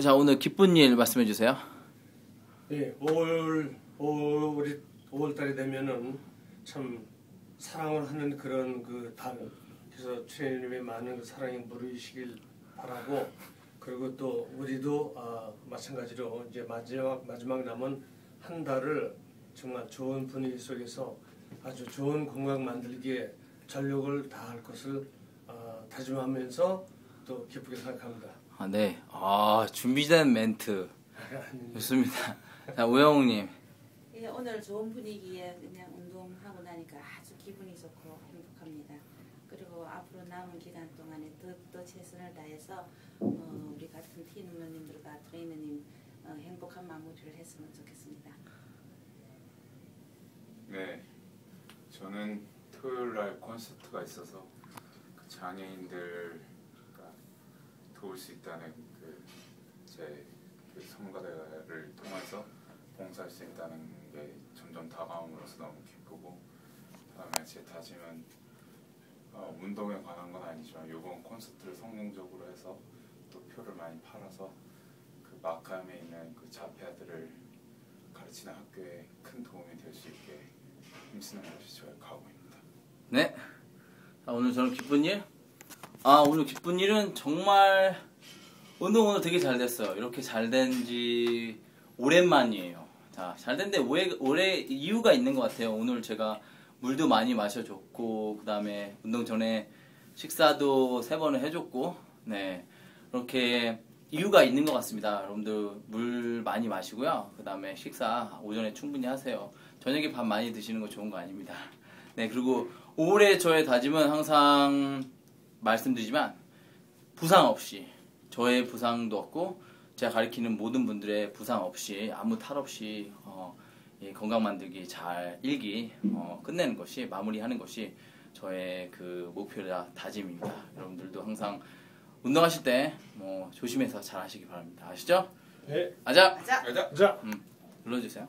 자 오늘 기쁜 일 말씀해 주세요. 예, 5월 5월 5월 달이 되면은 참 사랑을 하는 그런 그 달. 그래서 주님의 많은 그 사랑이 무르이시길 바라고 그리고 또 우리도 아, 마찬가지로 이제 마지막 마지막 남은 한 달을 정말 좋은 분위기 속에서 아주 좋은 건강 만들기에 전력을 다할 것을 아, 다짐하면서 또 기쁘게 생각합니다. 아 네. 아 준비된 멘트 좋습니다. 자 오영웅님. 예, 오늘 좋은 분위기에 그냥 운동하고 나니까 아주 기분이 좋고 행복합니다. 그리고 앞으로 남은 기간 동안에 더, 더 최선을 다해서 어, 우리 같은 팀원님들과 트레이너님 어, 행복한 마무리를 했으면 좋겠습니다. 네, 저는 토요일 날 콘서트가 있어서 그 장애인들 도울 수 있다는 그제 그 성가대를 통해서 봉사할 수 있다는 게 점점 다가옴으로써 너무 기쁘고 그다음에 제 다짐은 어, 운동에 관한 건 아니지만 이번 콘서트를 성공적으로 해서 또 표를 많이 팔아서 그 마카엠에 있는 그 자폐아들을 가르치는 학교에 큰 도움이 될 수 있게 힘쓰는 것이 저의 각오입니다. 네. 자 오늘 저는 기쁜 일. 아 오늘 기쁜 일은 정말 운동 오늘 되게 잘 됐어요. 이렇게 잘 된 지 오랜만이에요. 자, 잘 됐는데 올해, 올해 이유가 있는 것 같아요. 오늘 제가 물도 많이 마셔줬고, 그 다음에 운동 전에 식사도 세 번을 해줬고, 네. 이렇게 이유가 있는 것 같습니다. 여러분들 물 많이 마시고요. 그 다음에 식사 오전에 충분히 하세요. 저녁에 밥 많이 드시는 거 좋은 거 아닙니다. 네, 그리고 올해 저의 다짐은 항상 말씀드리지만 부상 없이 저의 부상도 없고 제가 가르치는 모든 분들의 부상 없이 아무 탈 없이 어, 예, 건강 만들기 잘 일기 어, 끝내는 것이 마무리하는 것이 저의 그 목표라 다짐입니다. 여러분들도 항상 운동하실 때 뭐 조심해서 잘 하시기 바랍니다. 아시죠? 네. 아자 자, 가자. 자. 눌러주세요.